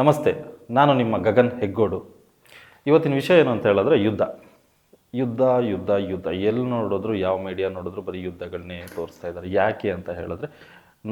ನಮಸ್ತೆ, ನಾನು ನಿಮ್ಮ ಗಗನ್ ಹೆಗ್ಗೋಡು. ಇವತ್ತಿನ ವಿಷಯ ಏನು ಅಂತ ಹೇಳಿದ್ರೆ ಯುದ್ಧ. ಯುದ್ಧ ಯುದ್ಧ ಯುದ್ಧ. ಎಲ್ಲಿ ನೋಡಿದ್ರು, ಯಾವ ಮೀಡಿಯಾ ನೋಡಿದ್ರು ಬರೀ ಯುದ್ಧಗಳನ್ನೇ ತೋರಿಸ್ತಾ ಇದ್ದಾರೆ. ಯಾಕೆ ಅಂತ ಹೇಳಿದ್ರೆ,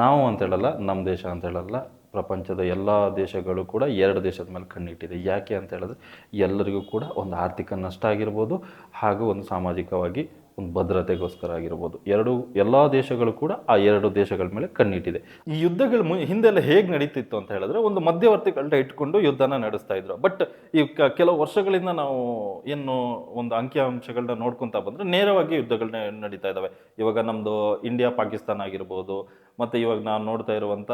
ನಾವು ಅಂತ ಹೇಳಲ್ಲ, ನಮ್ಮ ದೇಶ ಅಂತ ಹೇಳಲ್ಲ, ಪ್ರಪಂಚದ ಎಲ್ಲ ದೇಶಗಳು ಕೂಡ ಎರಡು ದೇಶದ ಮೇಲೆ ಕಣ್ಣಿಟ್ಟಿದೆ. ಯಾಕೆ ಅಂತ ಹೇಳಿದ್ರೆ, ಎಲ್ಲರಿಗೂ ಕೂಡ ಒಂದು ಆರ್ಥಿಕ ನಷ್ಟ ಆಗಿರ್ಬೋದು ಹಾಗೂ ಒಂದು ಸಾಮಾಜಿಕವಾಗಿ ಒಂದು ಭದ್ರತೆಗೋಸ್ಕರ ಆಗಿರ್ಬೋದು. ಎರಡು, ಎಲ್ಲ ದೇಶಗಳು ಕೂಡ ಆ ಎರಡು ದೇಶಗಳ ಮೇಲೆ ಕಣ್ಣಿಟ್ಟಿದೆ. ಈ ಯುದ್ಧಗಳು ಹಿಂದೆಲ್ಲ ಹೇಗೆ ನಡೀತಿತ್ತು ಅಂತ ಹೇಳಿದ್ರೆ ಒಂದು ಮಧ್ಯವರ್ತಿಗಳನ್ನ ಇಟ್ಕೊಂಡು ಯುದ್ಧನ ನಡೆಸ್ತಾ ಇದ್ರು. ಬಟ್ ಈ ಕೆಲವು ವರ್ಷಗಳಿಂದ ನಾವು ಏನು ಒಂದು ಅಂಕಿಅಂಶಗಳನ್ನ ನೋಡ್ಕೊತಾ ಬಂದರೆ ನೇರವಾಗಿ ಯುದ್ಧಗಳನ್ನ ನಡೀತಾ ಇದ್ದಾವೆ ಇವಾಗ ನಮ್ಮದು ಇಂಡಿಯಾ ಪಾಕಿಸ್ತಾನ ಆಗಿರ್ಬೋದು, ಮತ್ತು ಇವಾಗ ನಾವು ನೋಡ್ತಾ ಇರುವಂಥ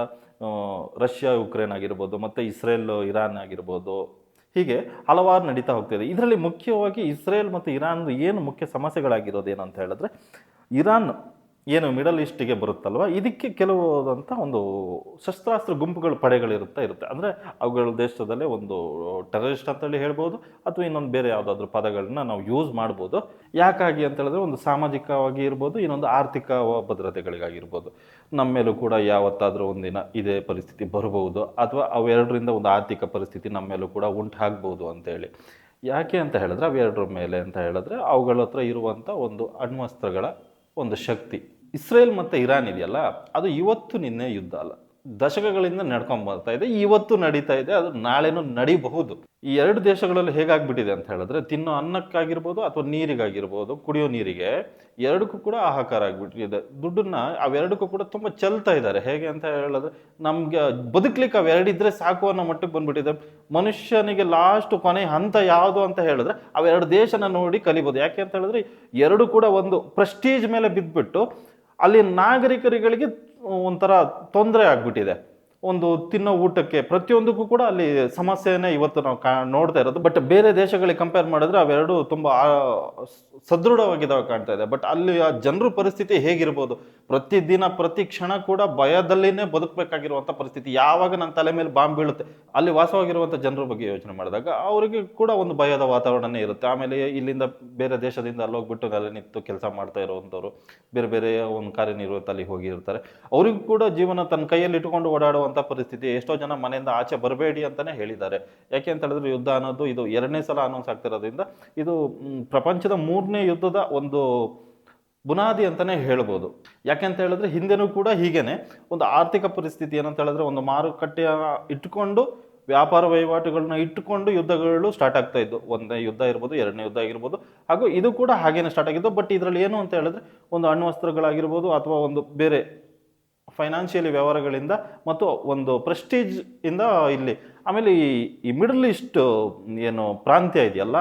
ರಷ್ಯಾ ಯುಕ್ರೇನ್ ಆಗಿರ್ಬೋದು, ಮತ್ತು ಇಸ್ರೇಲ್, ಇರಾನ್ ಆಗಿರ್ಬೋದು ಹೀಗೆ ಹಲವಾರು ನಡೀತಾ ಹೋಗ್ತಿದೆ. ಇದರಲ್ಲಿ ಮುಖ್ಯವಾಗಿ ಇಸ್ರೇಲ್ ಮತ್ತು ಇರಾನ್ ಏನು ಮುಖ್ಯ ಸಮಸ್ಯೆಗಳಾಗಿರೋದು ಏನಂತ ಹೇಳಿದ್ರೆ, ಇರಾನ್ ಏನು ಮಿಡಲ್ ಈಸ್ಟಿಗೆ ಬರುತ್ತಲ್ವ? ಇದಕ್ಕೆ ಕೆಲವಾದಂಥ ಒಂದು ಶಸ್ತ್ರಾಸ್ತ್ರ ಗುಂಪುಗಳು, ಪಡೆಗಳಿರುತ್ತಾ, ಇರುತ್ತೆ. ಅಂದರೆ ಅವುಗಳ ದೇಶದಲ್ಲೇ ಒಂದು ಟೆರರಿಸ್ಟ್ ಅಂತೇಳಿ ಹೇಳ್ಬೋದು, ಅಥವಾ ಇನ್ನೊಂದು ಬೇರೆ ಯಾವುದಾದ್ರೂ ಪದಗಳನ್ನ ನಾವು ಯೂಸ್ ಮಾಡ್ಬೋದು. ಯಾಕಾಗಿ ಅಂತ ಹೇಳಿದ್ರೆ ಒಂದು ಸಾಮಾಜಿಕವಾಗಿ ಇರ್ಬೋದು, ಇನ್ನೊಂದು ಆರ್ಥಿಕ ಭದ್ರತೆಗಳಿಗಾಗಿರ್ಬೋದು. ನಮ್ಮ ಮೇಲೂ ಕೂಡ ಯಾವತ್ತಾದರೂ ಒಂದಿನ ಇದೇ ಪರಿಸ್ಥಿತಿ ಬರಬಹುದು, ಅಥವಾ ಅವೆರಡರಿಂದ ಒಂದು ಆರ್ಥಿಕ ಪರಿಸ್ಥಿತಿ ನಮ್ಮ ಮೇಲೂ ಕೂಡ ಉಂಟಾಗ್ಬೋದು ಅಂತೇಳಿ. ಯಾಕೆ ಅಂತ ಹೇಳಿದ್ರೆ ಅವೆರಡರ ಮೇಲೆ ಅಂತ ಹೇಳಿದ್ರೆ, ಅವುಗಳ ಹತ್ರ ಇರುವಂಥ ಒಂದು ಅಣ್ವಸ್ತ್ರಗಳ ಒಂದು ಶಕ್ತಿ. ಇಸ್ರೇಲ್ ಮತ್ತು ಇರಾನ್ ಇದೆಯಲ್ಲ, ಅದು ಇವತ್ತು ನಿನ್ನೆ ಯುದ್ಧ ಅಲ್ಲ. ದಶಕಗಳಿಂದ ನಡ್ಕೊಂಡ್ ಬರ್ತಾ ಇದೆ, ಇವತ್ತು ನಡೀತಾ ಇದೆ, ಅದು ನಾಳೆನೂ ನಡಿಬಹುದು. ಈ ಎರಡು ದೇಶಗಳಲ್ಲಿ ಹೇಗಾಗ್ಬಿಟ್ಟಿದೆ ಅಂತ ಹೇಳಿದ್ರೆ, ತಿನ್ನೋ ಅನ್ನಕ್ಕಾಗಿರ್ಬೋದು ಅಥವಾ ನೀರಿಗಾಗಿರ್ಬೋದು, ಕುಡಿಯೋ ನೀರಿಗೆ, ಎರಡಕ್ಕೂ ಕೂಡ ಆಹಾಕಾರ ಆಗ್ಬಿಟ್ಟಿದೆ. ದುಡ್ಡನ್ನ ಅವೆರಡಕ್ಕೂ ಕೂಡ ತುಂಬ ಚೆಲ್ತಾ ಇದ್ದಾರೆ. ಹೇಗೆ ಅಂತ ಹೇಳಿದ್ರೆ, ನಮಗೆ ಬದುಕಲಿಕ್ಕೆ ಅವೆರಡಿದ್ರೆ ಸಾಕು ಅನ್ನೋ ಮಟ್ಟಕ್ಕೆ ಬಂದ್ಬಿಟ್ಟಿದೆ. ಮನುಷ್ಯನಿಗೆ ಲಾಸ್ಟ್ ಕೊನೆ ಹಂತ ಯಾವುದು ಅಂತ ಹೇಳಿದ್ರೆ, ಅವೆರಡು ದೇಶನ ನೋಡಿ ಕಲಿಬೋದು. ಯಾಕೆ ಅಂತ ಹೇಳಿದ್ರೆ, ಎರಡು ಕೂಡ ಒಂದು ಪ್ರೆಸ್ಟೀಜ್ ಮೇಲೆ ಬಿದ್ದುಬಿಟ್ಟು ಅಲ್ಲಿ ನಾಗರಿಕರುಗಳಿಗೆ ಒಂಥರ ತೊಂದರೆ ಆಗ್ಬಿಟ್ಟಿದೆ. ಒಂದು ತಿನ್ನೋ ಊಟಕ್ಕೆ ಪ್ರತಿಯೊಂದಕ್ಕೂ ಕೂಡ ಅಲ್ಲಿ ಸಮಸ್ಯೆನೇ ಇವತ್ತು ನಾವು ಕಾ, ನೋಡ್ತಾ ಇರೋದು. ಬಟ್ ಬೇರೆ ದೇಶಗಳಿಗೆ ಕಂಪೇರ್ ಮಾಡಿದ್ರೆ ಅವೆರಡು ತುಂಬ ಸದೃಢವಾಗಿದ್ದಾವೆ ಕಾಣ್ತಾ ಇದೆ. ಬಟ್ ಅಲ್ಲಿ ಆ ಜನರ ಪರಿಸ್ಥಿತಿ ಹೇಗಿರ್ಬೋದು? ಪ್ರತಿದಿನ ಪ್ರತಿ ಕ್ಷಣ ಕೂಡ ಭಯದಲ್ಲಿನೇ ಬದುಕಬೇಕಾಗಿರುವಂಥ ಪರಿಸ್ಥಿತಿ. ಯಾವಾಗ ನನ್ನ ತಲೆ ಮೇಲೆ ಬಾಂಬ್ ಬೀಳುತ್ತೆ? ಅಲ್ಲಿ ವಾಸವಾಗಿರುವಂಥ ಜನರ ಬಗ್ಗೆ ಯೋಚನೆ ಮಾಡಿದಾಗ ಅವರಿಗೆ ಕೂಡ ಒಂದು ಭಯದ ವಾತಾವರಣನೇ ಇರುತ್ತೆ. ಆಮೇಲೆ ಇಲ್ಲಿಂದ ಬೇರೆ ದೇಶದಿಂದ ಅಲ್ಲಿ ಹೋಗ್ಬಿಟ್ಟು ನೆಲೆ ನಿಂತು ಕೆಲಸ ಮಾಡ್ತಾ ಇರುವಂಥವ್ರು, ಬೇರೆ ಬೇರೆ ಒಂದು ಕಾರ್ಯನಿರ್ವಹಿತಲ್ಲಿ ಹೋಗಿರ್ತಾರೆ. ಅವರಿಗೂ ಕೂಡ ಜೀವನ ತನ್ನ ಕೈಯಲ್ಲಿ ಇಟ್ಟುಕೊಂಡು ಓಡಾಡುವಂಥ ಪರಿಸ್ಥಿತಿ, ಎಷ್ಟೋ ಜನ ಮನೆಯಿಂದ ಆಚೆ ಬರಬೇಡಿ ಅಂತಾನೆ ಹೇಳಿದ್ದಾರೆ. ಯಾಕೆ ಅಂತ ಹೇಳಿದ್ರೆ ಯುದ್ಧ ಅನ್ನೋದು ಇದು ಎರಡನೇ ಸಲ ಅನೌನ್ಸ್ ಆಗ್ತಿರೋದ್ರಿಂದ ಇದು ಪ್ರಪಂಚದ ಮೂರನೇ ಯುದ್ಧದ ಒಂದು ಬುನಾದಿ ಅಂತಾನೆ ಹೇಳ್ಬೋದು. ಯಾಕೆ ಅಂತ ಹೇಳಿದ್ರೆ ಹಿಂದೆನೂ ಕೂಡ ಹೀಗೇನೆ. ಒಂದು ಆರ್ಥಿಕ ಪರಿಸ್ಥಿತಿ ಏನಂತ ಹೇಳಿದ್ರೆ ಒಂದು ಮಾರುಕಟ್ಟೆಯ ಇಟ್ಟುಕೊಂಡು, ವ್ಯಾಪಾರ ವಹಿವಾಟುಗಳನ್ನ ಇಟ್ಟುಕೊಂಡು ಯುದ್ಧಗಳು ಸ್ಟಾರ್ಟ್ ಆಗ್ತಾ ಇದ್ದು. ಒಂದನೇ ಯುದ್ಧ ಇರ್ಬೋದು, ಎರಡನೇ ಯುದ್ಧ ಆಗಿರ್ಬೋದು. ಹಾಗೂ ಇದು ಕೂಡ ಹಾಗೇನೆ ಸ್ಟಾರ್ಟ್ ಆಗಿದ್ದು. ಬಟ್ ಇದರಲ್ಲಿ ಏನು ಅಂತ ಹೇಳಿದ್ರೆ ಒಂದು ಅಣ್ವಸ್ತ್ರಗಳಾಗಿರ್ಬೋದು ಅಥವಾ ಒಂದು ಬೇರೆ ಫೈನಾನ್ಷಿಯಲಿ ವ್ಯವಹಾರಗಳಿಂದ ಮತ್ತು ಒಂದು ಪ್ರೆಸ್ಟೀಜ್ ಇಂದ ಇಲ್ಲಿ. ಆಮೇಲೆ ಈ ಮಿಡಲ್ ಈಸ್ಟ್ ಏನು ಪ್ರಾಂತ್ಯ ಇದೆಯಲ್ಲ,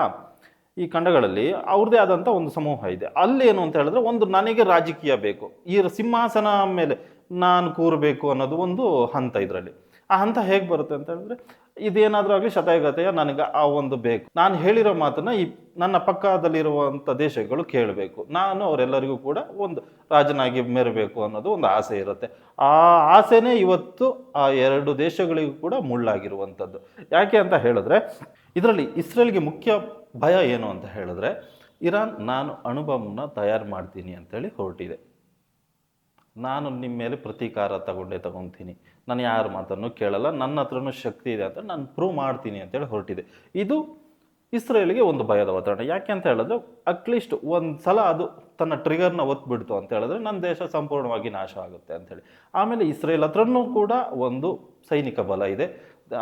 ಈ ಖಂಡಗಳಲ್ಲಿ ಅವ್ರದ್ದೇ ಆದಂಥ ಒಂದು ಸಮೂಹ ಇದೆ. ಅಲ್ಲಿ ಏನು ಅಂತ ಹೇಳಿದ್ರೆ ಒಂದು ನನಗೆ ರಾಜಕೀಯ ಬೇಕು. ಈ ಸಿಂಹಾಸನ ಮೇಲೆ ನಾನು ಕೂರಬೇಕು ಅನ್ನೋದು ಒಂದು ಹಂತ ಇದರಲ್ಲಿ. ಆ ಹಂತ ಹೇಗೆ ಬರುತ್ತೆ ಅಂತ ಹೇಳಿದ್ರೆ ಇದೇನಾದರೂ ಆಗಲಿ ಶತಾಯಗತೆಯ ನನಗೆ ಆ ಒಂದು ಬೇಕು. ನಾನು ಹೇಳಿರೋ ಮಾತನ್ನು ಈ ನನ್ನ ಪಕ್ಕದಲ್ಲಿರುವಂಥ ದೇಶಗಳು ಕೇಳಬೇಕು. ನಾನು ಅವರೆಲ್ಲರಿಗೂ ಕೂಡ ಒಂದು ರಾಜನಾಗಿ ಮೆರಬೇಕು ಅನ್ನೋದು ಒಂದು ಆಸೆ ಇರುತ್ತೆ. ಆ ಆಸೆನೇ ಇವತ್ತು ಆ ಎರಡು ದೇಶಗಳಿಗೂ ಕೂಡ ಮುಳ್ಳಾಗಿರುವಂಥದ್ದು. ಯಾಕೆ ಅಂತ ಹೇಳಿದ್ರೆ, ಇದರಲ್ಲಿ ಇಸ್ರೇಲ್ಗೆ ಮುಖ್ಯ ಭಯ ಏನು ಅಂತ ಹೇಳಿದ್ರೆ, ಇರಾನ್ ನಾನು ಅಣುಬಾಂಬ್ನ ತಯಾರು ಮಾಡ್ತೀನಿ ಅಂತೇಳಿ ಹೊರಟಿದೆ. ನಾನು ನಿಮ್ಮ ಮೇಲೆ ಪ್ರತೀಕಾರ ತಗೊಂಡೇ ತಗೊತೀನಿ. ನಾನು ಯಾರ ಮಾತನ್ನು ಕೇಳಲ್ಲ, ನನ್ನ ಹತ್ರನೂ ಶಕ್ತಿ ಇದೆ ಅಂತ ನಾನು ಪ್ರೂವ್ ಮಾಡ್ತೀನಿ ಅಂತೇಳಿ ಹೊರಟಿದೆ. ಇದು ಇಸ್ರೇಲ್ಗೆ ಒಂದು ಭಯದ ವಾತಾವರಣ. ಯಾಕೆ ಅಂತ ಹೇಳಿದ್ರೆ ಅಟ್ಲೀಸ್ಟ್ ಒಂದು ಸಲ ಅದು ತನ್ನ ಟ್ರಿಗರ್ನ ಒತ್ಬಿಡ್ತು ಅಂತ ಹೇಳಿದ್ರೆ ನನ್ನ ದೇಶ ಸಂಪೂರ್ಣವಾಗಿ ನಾಶ ಆಗುತ್ತೆ ಅಂಥೇಳಿ ಆಮೇಲೆ ಇಸ್ರೇಲ್ ಹತ್ರನೂ ಕೂಡ ಒಂದು ಸೈನಿಕ ಬಲ ಇದೆ.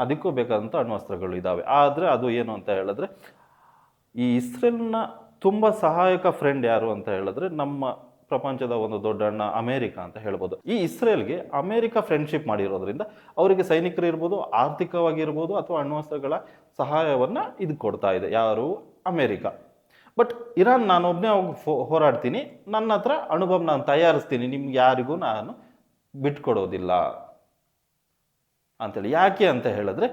ಅದಕ್ಕೂ ಬೇಕಾದಂಥ ಅಣ್ವಸ್ತ್ರಗಳು ಇದ್ದಾವೆ ಆದರೆ ಅದು ಏನು ಅಂತ ಹೇಳಿದ್ರೆ, ಈ ಇಸ್ರೇಲ್ನ ತುಂಬ ಸಹಾಯಕ ಫ್ರೆಂಡ್ ಯಾರು ಅಂತ ಹೇಳಿದ್ರೆ, ನಮ್ಮ ಪ್ರಪಂಚದ ಒಂದು ದೊಡ್ಡ ಅಣ್ಣ ಅಮೇರಿಕ ಅಂತ ಹೇಳ್ಬೋದು. ಈ ಇಸ್ರೇಲ್ಗೆ ಅಮೇರಿಕ ಫ್ರೆಂಡ್ಶಿಪ್ ಮಾಡಿರೋದ್ರಿಂದ ಅವರಿಗೆ ಸೈನಿಕರು ಇರ್ಬೋದು ಆರ್ಥಿಕವಾಗಿ ಇರ್ಬೋದು ಅಥವಾ ಅಣ್ವಸ್ತ್ರಗಳ ಸಹಾಯವನ್ನು ಇದು ಕೊಡ್ತಾ ಇದೆ. ಯಾರು? ಅಮೇರಿಕ. ಬಟ್ ಇರಾನ್ ನಾನೊಬ್ಬನೇ ಹೋಗಿ ಹೋರಾಡ್ತೀನಿ. ನನ್ನ ಹತ್ರ ಅಣುಬಾಂಬ್ ನಾನು ತಯಾರಿಸ್ತೀನಿ. ನಿಮ್ಗೆ ಯಾರಿಗೂ ನಾನು ಬಿಟ್ಕೊಡೋದಿಲ್ಲ. ಅಂತೇಳಿ ಯಾಕೆ ಅಂತ ಹೇಳಿದ್ರೆ,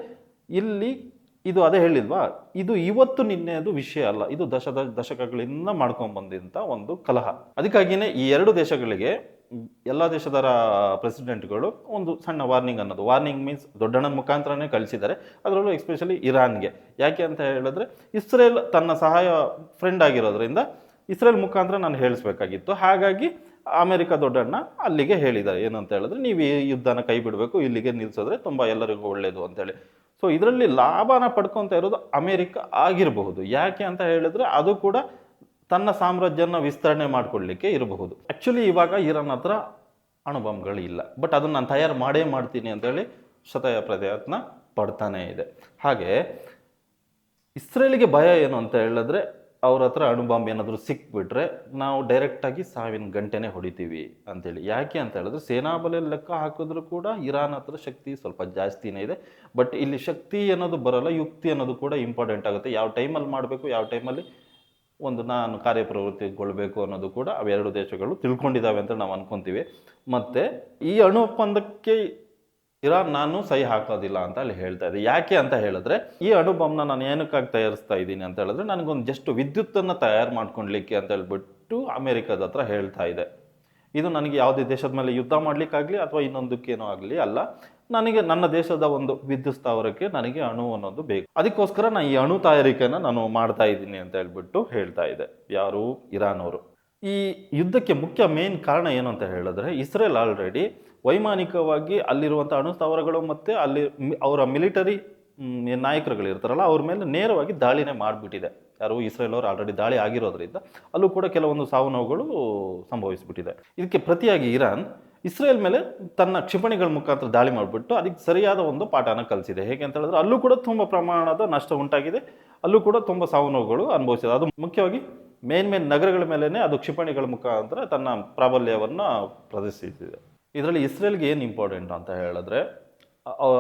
ಇಲ್ಲಿ ಇದು ಅದೇ ಹೇಳಿದ್ವಾ? ಇದು ಇವತ್ತು ನಿನ್ನೆದು ವಿಷಯ ಅಲ್ಲ. ಇದು ದಶದ ದಶಕಗಳಿಂದ ಮಾಡ್ಕೊಂಡು ಒಂದು ಕಲಹ. ಅದಕ್ಕಾಗಿಯೇ ಈ ಎರಡು ದೇಶಗಳಿಗೆ, ಎಲ್ಲ ದೇಶದ ಪ್ರೆಸಿಡೆಂಟ್ಗಳು ಒಂದು ಸಣ್ಣ ವಾರ್ನಿಂಗ್ ಅನ್ನೋದು. ವಾರ್ನಿಂಗ್ ಮೀನ್ಸ್ ದೊಡ್ಡಣ್ಣನ ಮುಖಾಂತರನೇ ಕಳಿಸಿದ್ದಾರೆ. ಅದರಲ್ಲೂ ಎಸ್ಪೆಷಲಿ ಇರಾನ್ಗೆ. ಯಾಕೆ ಅಂತ ಹೇಳಿದ್ರೆ, ಇಸ್ರೇಲ್ ತನ್ನ ಸಹಾಯ ಫ್ರೆಂಡ್ ಆಗಿರೋದ್ರಿಂದ ಇಸ್ರೇಲ್ ಮುಖಾಂತರ ನಾನು ಹೇಳಿಸ್ಬೇಕಾಗಿತ್ತು. ಹಾಗಾಗಿ ಅಮೆರಿಕ ದೊಡ್ಡಣ್ಣ ಅಲ್ಲಿಗೆ ಹೇಳಿದ್ದಾರೆ. ಏನಂತ ಹೇಳಿದ್ರೆ, ನೀವು ಈ ಯುದ್ಧನ ಕೈ ಬಿಡಬೇಕು, ಇಲ್ಲಿಗೆ ನಿಲ್ಲಿಸಿದ್ರೆ ತುಂಬ ಎಲ್ಲರಿಗೂ ಒಳ್ಳೆಯದು ಅಂತೇಳಿ ಸೊ ಇದರಲ್ಲಿ ಲಾಭನ ಪಡ್ಕೊತ ಇರೋದು ಅಮೇರಿಕ ಆಗಿರಬಹುದು. ಯಾಕೆ ಅಂತ ಹೇಳಿದ್ರೆ ಅದು ಕೂಡ ತನ್ನ ಸಾಮ್ರಾಜ್ಯನ ವಿಸ್ತರಣೆ ಮಾಡಿಕೊಳ್ಳಿಕ್ಕೆ ಇರಬಹುದು. ಆ್ಯಕ್ಚುಲಿ ಇವಾಗ ಇರಾನ್ ಹತ್ರ ಅಣುಬಾಂಬ್ಗಳು ಇಲ್ಲ ಬಟ್ ಅದನ್ನು ನಾನು ತಯಾರು ಮಾಡೇ ಮಾಡ್ತೀನಿ ಅಂತೇಳಿ ಶತಯ ಪ್ರಯತ್ನ ಪಡ್ತಾನೇ ಇದೆ. ಹಾಗೆ, ಇಸ್ರೇಲಿಗೆ ಭಯ ಏನು ಅಂತ ಹೇಳಿದ್ರೆ ಅವ್ರ ಹತ್ರ ಅಣುಬಾಂಬ್ ಏನಾದರೂ ಸಿಕ್ಬಿಟ್ರೆ ನಾವು ಡೈರೆಕ್ಟಾಗಿ ಸಾವಿನ ಗಂಟೆನೇ ಹೊಡಿತೀವಿ ಅಂತೇಳಿ. ಯಾಕೆ ಅಂತ ಹೇಳಿದ್ರೆ ಸೇನಾಬಲೆ ಲೆಕ್ಕ ಹಾಕಿದ್ರೂ ಕೂಡ ಇರಾನ್ ಹತ್ರ ಶಕ್ತಿ ಸ್ವಲ್ಪ ಜಾಸ್ತಿನೇ ಇದೆ. ಬಟ್ ಇಲ್ಲಿ ಶಕ್ತಿ ಅನ್ನೋದು ಬರಲ್ಲ, ಯುಕ್ತಿ ಅನ್ನೋದು ಕೂಡ ಇಂಪಾರ್ಟೆಂಟ್ ಆಗುತ್ತೆ. ಯಾವ ಟೈಮಲ್ಲಿ ಮಾಡಬೇಕು, ಯಾವ ಟೈಮಲ್ಲಿ ಒಂದು ನಾನು ಕಾರ್ಯಪ್ರವೃತ್ತಿಗೊಳ್ಬೇಕು ಅನ್ನೋದು ಕೂಡ ಅವೆರಡು ದೇಶಗಳು ತಿಳ್ಕೊಂಡಿದ್ದಾವೆ ಅಂತ ನಾವು ಅನ್ಕೊಂತೀವಿ. ಮತ್ತು ಈ ಅಣು ಒಪ್ಪಂದಕ್ಕೆ ಇರಾನ್ ನಾನು ಸಹಿ ಹಾಕೋದಿಲ್ಲ ಅಂತ ಅಲ್ಲಿ ಹೇಳ್ತಾ ಇದೆ. ಯಾಕೆ ಅಂತ ಹೇಳಿದ್ರೆ, ಈ ಅಣು ಬಾಂಬ್ನ ನಾನು ಏನಕ್ಕಾಗಿ ತಯಾರಿಸ್ತಾ ಇದ್ದೀನಿ ಅಂತ ಹೇಳಿದ್ರೆ, ನನಗೊಂದು ಜಸ್ಟ್ ವಿದ್ಯುತ್ತನ್ನು ತಯಾರು ಮಾಡ್ಕೊಳ್ಲಿಕ್ಕೆ ಅಂತ ಹೇಳ್ಬಿಟ್ಟು ಅಮೆರಿಕದ ಹತ್ರ ಹೇಳ್ತಾ ಇದೆ. ಇದು ನನಗೆ ಯಾವುದೇ ದೇಶದ ಮೇಲೆ ಯುದ್ಧ ಮಾಡಲಿಕ್ಕಾಗಲಿ ಅಥವಾ ಇನ್ನೊಂದಕ್ಕೇನೋ ಆಗಲಿ ಅಲ್ಲ, ನನಗೆ ನನ್ನ ದೇಶದ ಒಂದು ವಿದ್ಯುತ್ ಸ್ಥಾವರಕ್ಕೆ ನನಗೆ ಅಣು ಅನ್ನೋದು ಬೇಕು. ಅದಕ್ಕೋಸ್ಕರ ನಾನು ಈ ಅಣು ತಯಾರಿಕೆಯನ್ನು ನಾನು ಮಾಡ್ತಾ ಇದ್ದೀನಿ ಅಂತ ಹೇಳ್ಬಿಟ್ಟು ಹೇಳ್ತಾ ಇದೆ. ಯಾರು? ಇರಾನ್ ಅವರು. ಈ ಯುದ್ಧಕ್ಕೆ ಮುಖ್ಯ ಮೇನ್ ಕಾರಣ ಏನು ಅಂತ ಹೇಳಿದ್ರೆ, ಇಸ್ರೇಲ್ ಆಲ್ರೆಡಿ ವೈಮಾನಿಕವಾಗಿ ಅಲ್ಲಿರುವಂಥ ಅಣು ಸ್ಥಾವರಗಳು ಮತ್ತು ಅಲ್ಲಿ ಅವರ ಮಿಲಿಟರಿ ನಾಯಕರುಗಳಿರ್ತಾರಲ್ಲ, ಅವ್ರ ಮೇಲೆ ನೇರವಾಗಿ ದಾಳಿನೇ ಮಾಡಿಬಿಟ್ಟಿದೆ. ಯಾರು ಇಸ್ರೇಲ್ ಅವರು ಆಲ್ರೆಡಿ ದಾಳಿ ಆಗಿರೋದ್ರಿಂದ ಅಲ್ಲೂ ಕೂಡ ಕೆಲವೊಂದು ಸಾವು ನೋವುಗಳು ಸಂಭವಿಸಿಬಿಟ್ಟಿದೆ. ಇದಕ್ಕೆ ಪ್ರತಿಯಾಗಿ ಇರಾನ್, ಇಸ್ರೇಲ್ ಮೇಲೆ ತನ್ನ ಕ್ಷಿಪಣಿಗಳ ಮುಖಾಂತರ ದಾಳಿ ಮಾಡಿಬಿಟ್ಟು ಅದಕ್ಕೆ ಸರಿಯಾದ ಒಂದು ಪಾಠನ ಕಲಿಸಿದೆ. ಹೇಗೆ ಅಂತ ಹೇಳಿದ್ರೆ ಅಲ್ಲೂ ಕೂಡ ತುಂಬ ಪ್ರಮಾಣದ ನಷ್ಟ ಉಂಟಾಗಿದೆ. ಅಲ್ಲೂ ಕೂಡ ತುಂಬ ಸಾವು ನೋವುಗಳು ಅನುಭವಿಸಿದೆ. ಅದು ಮುಖ್ಯವಾಗಿ ಮೇನ್ ಮೇನ್ ನಗರಗಳ ಮೇಲೇ ಅದು ಕ್ಷಿಪಣಿಗಳ ಮುಖಾಂತರ ತನ್ನ ಪ್ರಾಬಲ್ಯವನ್ನು ಪ್ರದರ್ಶಿಸಿದೆ. ಇದರಲ್ಲಿ ಇಸ್ರೇಲ್ಗೆ ಏನು ಇಂಪಾರ್ಟೆಂಟ್ ಅಂತ ಹೇಳಿದ್ರೆ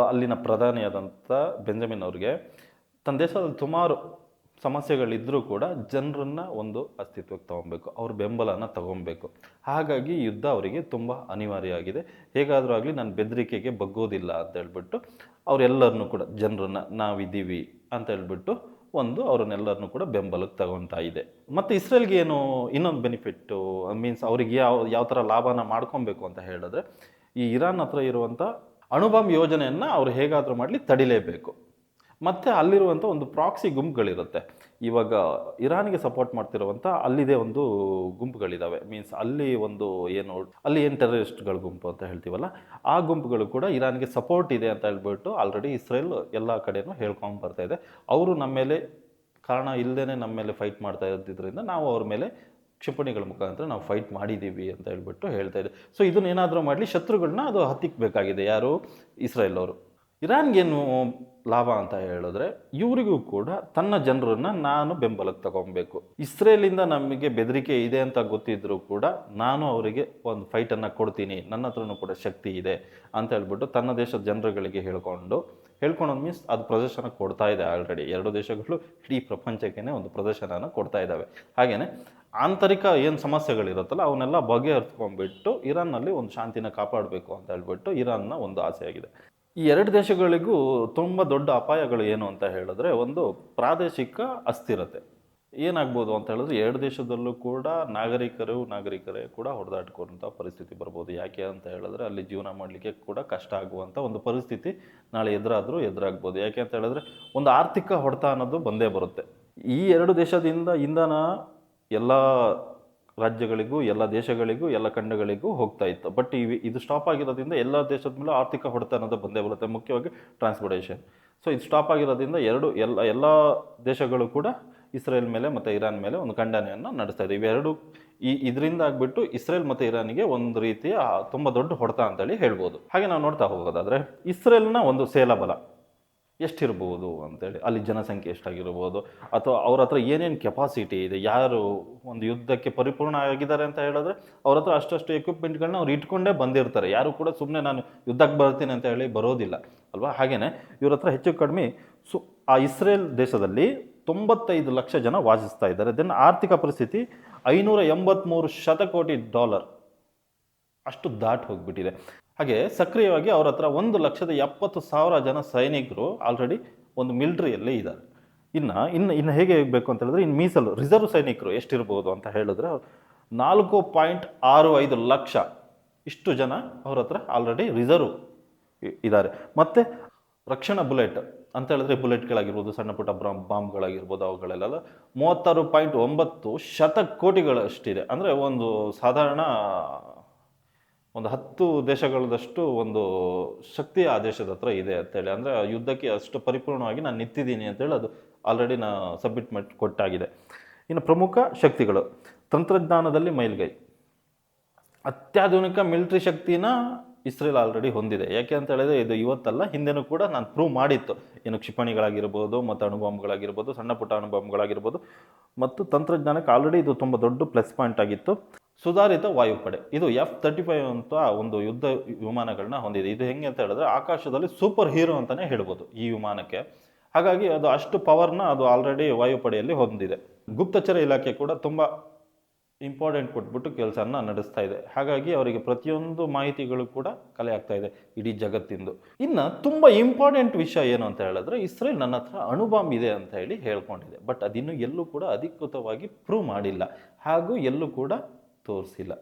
ಅಲ್ಲಿನ ಪ್ರಧಾನಿಯಾದಂಥ ಬೆಂಜಮಿನ್ ಅವ್ರಿಗೆ ತನ್ನ ದೇಶದಲ್ಲಿ ಸುಮಾರು ಸಮಸ್ಯೆಗಳಿದ್ದರೂ ಕೂಡ ಜನರನ್ನ ಒಂದು ಅಸ್ತಿತ್ವಕ್ಕೆ ತಗೊಬೇಕು, ಅವ್ರ ಬೆಂಬಲನ ತಗೊಬೇಕು. ಹಾಗಾಗಿ ಯುದ್ಧ ಅವರಿಗೆ ತುಂಬ ಅನಿವಾರ್ಯ ಆಗಿದೆ ಹೇಗಾದರೂ ಆಗಲಿ ನಾನು ಬೆದರಿಕೆಗೆ ಬಗ್ಗೋದಿಲ್ಲ ಅಂತ ಹೇಳ್ಬಿಟ್ಟು ಅವರೆಲ್ಲರನ್ನೂ ಕೂಡ ಜನರನ್ನ ನಾವಿದ್ದೀವಿ ಅಂತ ಹೇಳ್ಬಿಟ್ಟು ಒಂದು ಅವ್ರನ್ನೆಲ್ಲರನ್ನೂ ಕೂಡ ಬೆಂಬಲಕ್ಕೆ ತಗೊತಾ ಇದೆ. ಮತ್ತು ಇಸ್ರೇಲ್ಗೆ ಏನು ಇನ್ನೊಂದು ಬೆನಿಫಿಟ್ಟು ಮೀನ್ಸ್ ಅವರಿಗೆ ಯಾವ ಯಾವ ಥರ ಲಾಭನ ಮಾಡ್ಕೊಬೇಕು ಅಂತ ಹೇಳಿದ್ರೆ, ಈ ಇರಾನ್ ಹತ್ರ ಇರುವಂಥ ಅಣುಬಾಂಬ್ ಯೋಜನೆಯನ್ನು ಅವ್ರು ಹೇಗಾದರೂ ಮಾಡಲಿ ತಡಿಲೇಬೇಕು. ಮತ್ತು ಅಲ್ಲಿರುವಂಥ ಒಂದು ಪ್ರಾಕ್ಸಿ ಗುಂಪುಗಳಿರುತ್ತೆ. ಇವಾಗ ಇರಾನ್ಗೆ ಸಪೋರ್ಟ್ ಮಾಡ್ತಿರುವಂಥ ಅಲ್ಲಿದೆ ಒಂದು ಗುಂಪುಗಳಿದ್ದಾವೆ ಮೀನ್ಸ್ ಅಲ್ಲಿ ಒಂದು ಏನು, ಅಲ್ಲಿ ಏನು ಟೆರರಿಸ್ಟ್ಗಳ ಗುಂಪು ಅಂತ ಹೇಳ್ತೀವಲ್ಲ, ಆ ಗುಂಪುಗಳು ಕೂಡ ಇರಾನ್ಗೆ ಸಪೋರ್ಟ್ ಇದೆ ಅಂತ ಹೇಳ್ಬಿಟ್ಟು ಆಲ್ರೆಡಿ ಇಸ್ರೇಲ್ ಎಲ್ಲ ಕಡೆಯೂ ಹೇಳ್ಕೊಂಡು ಬರ್ತಾ ಇದೆ. ಅವರು ನಮ್ಮ ಮೇಲೆ ಕಾರಣ ಇಲ್ಲದೇ ನಮ್ಮ ಮೇಲೆ ಫೈಟ್ ಮಾಡ್ತಾ ಇದ್ದಿದ್ದರಿಂದ ನಾವು ಅವ್ರ ಮೇಲೆ ಕ್ಷಿಪಣಿಗಳ ಮುಖಾಂತರ ನಾವು ಫೈಟ್ ಮಾಡಿದ್ದೀವಿ ಅಂತ ಹೇಳ್ಬಿಟ್ಟು ಹೇಳ್ತಾ ಇದೆ. ಸೊ ಇದನ್ನೇನಾದರೂ ಮಾಡಲಿ ಶತ್ರುಗಳನ್ನ ಅದು ಹತ್ತಿಕ್ಕಬೇಕಾಗಿದೆ ಯಾರು? ಇಸ್ರೇಲ್ ಅವರು. ಇರಾನ್ಗೇನು ಲಾಭ ಅಂತ ಹೇಳಿದ್ರೆ ಇವರಿಗೂ ಕೂಡ ತನ್ನ ಜನರನ್ನು ನಾನು ಬೆಂಬಲಕ್ಕೆ ತಗೊಬೇಕು ಇಸ್ರೇಲಿಂದ ನಮಗೆ ಬೆದರಿಕೆ ಇದೆ ಅಂತ ಗೊತ್ತಿದ್ರು ಕೂಡ ನಾನು ಅವರಿಗೆ ಒಂದು ಫೈಟನ್ನು ಕೊಡ್ತೀನಿ. ನನ್ನ ಹತ್ರನೂ ಕೂಡ ಶಕ್ತಿ ಇದೆ ಅಂತ ಹೇಳ್ಬಿಟ್ಟು ತನ್ನ ದೇಶದ ಜನರುಗಳಿಗೆ ಹೇಳ್ಕೊಂಡು ಹೇಳ್ಕೊಳೋದು ಮೀನ್ಸ್ ಅದು ಪ್ರದರ್ಶನ ಕೊಡ್ತಾ ಇದೆ ಆಲ್ರೆಡಿ ಎರಡು ದೇಶಗಳು ಇಡೀ ಪ್ರಪಂಚಕ್ಕೇ ಒಂದು ಪ್ರದರ್ಶನನ ಕೊಡ್ತಾ ಇದ್ದಾವೆ. ಹಾಗೆಯೇ ಆಂತರಿಕ ಏನು ಸಮಸ್ಯೆಗಳಿರುತ್ತಲ್ಲ ಅವನ್ನೆಲ್ಲ ಬಗೆಹರಿಸ್ಕೊಂಡ್ಬಿಟ್ಟು ಇರಾನ್ನಲ್ಲಿ ಒಂದು ಶಾಂತಿನ ಕಾಪಾಡಬೇಕು ಅಂತ ಹೇಳ್ಬಿಟ್ಟು ಇರಾನ್ನ ಒಂದು ಆಸೆಯಾಗಿದೆ. ಈ ಎರಡು ದೇಶಗಳಿಗೂ ತುಂಬ ದೊಡ್ಡ ಅಪಾಯಗಳು ಏನು ಅಂತ ಹೇಳಿದ್ರೆ ಒಂದು ಪ್ರಾದೇಶಿಕ ಅಸ್ಥಿರತೆ. ಏನಾಗ್ಬೋದು ಅಂತ ಹೇಳಿದ್ರೆ ಎರಡು ದೇಶದಲ್ಲೂ ಕೂಡ ನಾಗರಿಕರು, ನಾಗರಿಕರೇ ಕೂಡ ಹೊಡೆದಾಡ್ಕೊಂಥ ಪರಿಸ್ಥಿತಿ ಬರ್ಬೋದು. ಯಾಕೆ ಅಂತ ಹೇಳಿದ್ರೆ ಅಲ್ಲಿ ಜೀವನ ಮಾಡಲಿಕ್ಕೆ ಕೂಡ ಕಷ್ಟ ಆಗುವಂಥ ಒಂದು ಪರಿಸ್ಥಿತಿ ನಾಳೆ ಎದುರಾದರೂ ಎದುರಾಗ್ಬೋದು. ಯಾಕೆ ಅಂತ ಹೇಳಿದ್ರೆ ಒಂದು ಆರ್ಥಿಕ ಹೊಡೆತ ಅನ್ನೋದು ಬಂದೇ ಬರುತ್ತೆ. ಈ ಎರಡು ದೇಶದಿಂದ ಇಂಧನ ಎಲ್ಲ ರಾಜ್ಯಗಳಿಗೂ, ಎಲ್ಲ ದೇಶಗಳಿಗೂ, ಎಲ್ಲ ಖಂಡಗಳಿಗೂ ಹೋಗ್ತಾ ಇತ್ತು. ಬಟ್ ಇವಿ ಇದು ಸ್ಟಾಪ್ ಆಗಿರೋದ್ರಿಂದ ಎಲ್ಲ ದೇಶದ ಮೇಲೆ ಆರ್ಥಿಕ ಹೊಡೆತ ಅನ್ನೋದು ಬಂದೇ ಬರುತ್ತೆ, ಮುಖ್ಯವಾಗಿ ಟ್ರಾನ್ಸ್ಪೋರ್ಟೇಷನ್ ಸೊ ಇದು ಸ್ಟಾಪ್ ಆಗಿರೋದ್ರಿಂದ ಎರಡು, ಎಲ್ಲ ಎಲ್ಲ ದೇಶಗಳು ಕೂಡ ಇಸ್ರೇಲ್ ಮೇಲೆ ಮತ್ತು ಇರಾನ್ ಮೇಲೆ ಒಂದು ಖಂಡನೆಯನ್ನು ನಡೆಸ್ತಾ ಇದೆ. ಇವೆರಡು ಈ, ಇದರಿಂದ ಆಗಿಬಿಟ್ಟು ಇಸ್ರೇಲ್ ಮತ್ತು ಇರಾನಿಗೆ ಒಂದು ರೀತಿಯ ತುಂಬ ದೊಡ್ಡ ಹೊಡೆತ ಅಂತೇಳಿ ಹೇಳ್ಬೋದು. ಹಾಗೆ ನಾವು ನೋಡ್ತಾ ಹೋಗೋದಾದರೆ ಇಸ್ರೇಲ್ನ ಒಂದು ಸೇಲ ಬಲ ಎಷ್ಟಿರ್ಬೋದು ಅಂತೇಳಿ, ಅಲ್ಲಿ ಜನಸಂಖ್ಯೆ ಎಷ್ಟಾಗಿರ್ಬೋದು, ಅಥವಾ ಅವ್ರ ಹತ್ರ ಏನೇನು ಕೆಪಾಸಿಟಿ ಇದೆ, ಯಾರು ಒಂದು ಯುದ್ಧಕ್ಕೆ ಪರಿಪೂರ್ಣ ಆಗಿದ್ದಾರೆ ಅಂತ ಹೇಳಿದ್ರೆ ಅವ್ರ ಹತ್ರ ಅಷ್ಟಷ್ಟು ಎಕ್ವಿಪ್ಮೆಂಟ್ಗಳನ್ನ ಅವ್ರು ಇಟ್ಕೊಂಡೇ ಬಂದಿರ್ತಾರೆ. ಯಾರು ಕೂಡ ಸುಮ್ಮನೆ ನಾನು ಯುದ್ಧಕ್ಕೆ ಬರ್ತೀನಿ ಅಂತ ಹೇಳಿ ಬರೋದಿಲ್ಲ, ಅಲ್ವಾ? ಹಾಗೆಯೇ ಇವ್ರ ಹತ್ರ ಹೆಚ್ಚು ಕಡಿಮೆ ಸು, ಆ ಇಸ್ರೇಲ್ ದೇಶದಲ್ಲಿ ತೊಂಬತ್ತೈದು ಲಕ್ಷ ಜನ ವಾಸಿಸ್ತಾ ಇದ್ದಾರೆ. ದೆನ್ ಆರ್ಥಿಕ ಪರಿಸ್ಥಿತಿ ಐನೂರ ಎಂಬತ್ತ್ಮೂರು ಶತಕೋಟಿ ಡಾಲರ್. ಅಷ್ಟು ದಾಟ್ ಹೋಗಿಬಿಟ್ಟಿದೆ. ಹಾಗೆ ಸಕ್ರಿಯವಾಗಿ ಅವ್ರ ಹತ್ರ ಒಂದು ಲಕ್ಷದ ಎಪ್ಪತ್ತು ಸಾವಿರ ಜನ ಸೈನಿಕರು ಆಲ್ರೆಡಿ ಒಂದು ಮಿಲ್ಟ್ರಿಯಲ್ಲೇ ಇದ್ದಾರೆ. ಇನ್ನು ಇನ್ನು ಇನ್ನು ಹೇಗೆ ಬೇಕು ಅಂತ ಹೇಳಿದ್ರೆ ಇನ್ನು ಮೀಸಲು, ರಿಸರ್ವ್ ಸೈನಿಕರು ಎಷ್ಟಿರ್ಬೋದು ಅಂತ ಹೇಳಿದ್ರೆ, ನಾಲ್ಕು ಪಾಯಿಂಟ್ ಆರು ಐದು ಲಕ್ಷ ಇಷ್ಟು ಜನ ಅವ್ರ ಹತ್ರ ಆಲ್ರೆಡಿ ರಿಸರ್ವ್ ಇದ್ದಾರೆ. ಮತ್ತು ರಕ್ಷಣಾ ಬುಲೆಟ್ ಅಂತ ಹೇಳಿದ್ರೆ ಬುಲೆಟ್ಗಳಾಗಿರ್ಬೋದು, ಸಣ್ಣ ಪುಟ್ಟ ಬ್ರಾಮ್ ಬಾಂಬ್ಗಳಾಗಿರ್ಬೋದು ಅವುಗಳೆಲ್ಲ ಮೂವತ್ತಾರು ಪಾಯಿಂಟ್ ಒಂಬತ್ತು ಶತಕೋಟಿಗಳಷ್ಟಿದೆ. ಅಂದರೆ ಒಂದು ಸಾಧಾರಣ ಒಂದು ಹತ್ತು ದೇಶಗಳದಷ್ಟು ಒಂದು ಶಕ್ತಿ ಆ ದೇಶದ ಹತ್ರ ಇದೆ ಅಂತೇಳಿ ಅಂದರೆ ಯುದ್ಧಕ್ಕೆ ಅಷ್ಟು ಪರಿಪೂರ್ಣವಾಗಿ ನಾನು ನಿಂತಿದ್ದೀನಿ ಅಂತೇಳಿ ಅದು ಆಲ್ರೆಡಿ ನಾ ಸಬ್ಮಿಟ್ ಮಾಡಿ ಕೊಟ್ಟಾಗಿದೆ. ಇನ್ನು ಪ್ರಮುಖ ಶಕ್ತಿಗಳು. ತಂತ್ರಜ್ಞಾನದಲ್ಲಿ ಮೈಲ್ಗೈ. ಅತ್ಯಾಧುನಿಕ ಮಿಲಿಟ್ರಿ ಶಕ್ತಿನ ಇಸ್ರೇಲ್ ಆಲ್ರೆಡಿ ಹೊಂದಿದೆ. ಯಾಕೆ ಅಂತ ಹೇಳಿದ್ರೆ ಇದು ಇವತ್ತಲ್ಲ, ಹಿಂದೆನೂ ಕೂಡ ನಾನು ಪ್ರೂವ್ ಮಾಡಿತ್ತು. ಏನು ಕ್ಷಿಪಣಿಗಳಾಗಿರ್ಬೋದು, ಮತ್ತು ಅಣುಬಾಂಬ್ಗಳಾಗಿರ್ಬೋದು, ಸಣ್ಣ ಪುಟ್ಟ ಅಣುಬಾಂಬ್ಗಳಾಗಿರ್ಬೋದು. ಮತ್ತು ತಂತ್ರಜ್ಞಾನಕ್ಕೆ ಆಲ್ರೆಡಿ ಇದು ತುಂಬ ದೊಡ್ಡ ಪ್ಲಸ್ ಪಾಯಿಂಟ್ ಆಗಿತ್ತು. ಸುಧಾರಿತ ವಾಯುಪಡೆ. ಇದು ಎಫ್ ತರ್ಟಿ ಫೈವ್ ಅಂತ ಒಂದು ಯುದ್ಧ ವಿಮಾನಗಳನ್ನ ಹೊಂದಿದೆ. ಇದು ಹೆಂಗೆ ಅಂತ ಹೇಳಿದ್ರೆ ಆಕಾಶದಲ್ಲಿ ಸೂಪರ್ ಹೀರೋ ಅಂತಲೇ ಹೇಳ್ಬೋದು ಈ ವಿಮಾನಕ್ಕೆ. ಹಾಗಾಗಿ ಅದು ಅಷ್ಟು ಪವರ್ನ ಅದು ಆಲ್ರೆಡಿ ವಾಯುಪಡೆಯಲ್ಲಿ ಹೊಂದಿದೆ. ಗುಪ್ತಚರ ಇಲಾಖೆ ಕೂಡ ತುಂಬ ಇಂಪಾರ್ಟೆಂಟ್ ಕೊಟ್ಬಿಟ್ಟು ಕೆಲಸನ ನಡೆಸ್ತಾ ಇದೆ. ಹಾಗಾಗಿ ಅವರಿಗೆ ಪ್ರತಿಯೊಂದು ಮಾಹಿತಿಗಳು ಕೂಡ ಕಲೆ ಆಗ್ತಾ ಇದೆ ಇಡೀ ಜಗತ್ತಿಂದು. ಇನ್ನು ತುಂಬ ಇಂಪಾರ್ಟೆಂಟ್ ವಿಷಯ ಏನು ಅಂತ ಹೇಳಿದ್ರೆ ಇಸ್ರೇಲ್ ನನ್ನ ಹತ್ರ ಅಣುಬಾಂಬ್ ಇದೆ ಅಂತ ಹೇಳಿ ಹೇಳ್ಕೊಂಡಿದೆ. ಬಟ್ ಅದಿನ್ನೂ ಎಲ್ಲೂ ಕೂಡ ಅಧಿಕೃತವಾಗಿ ಪ್ರೂವ್ ಮಾಡಿಲ್ಲ. ಹಾಗೂ ಎಲ್ಲೂ ಕೂಡ ತೋರಿಸಿಲ್ಲ.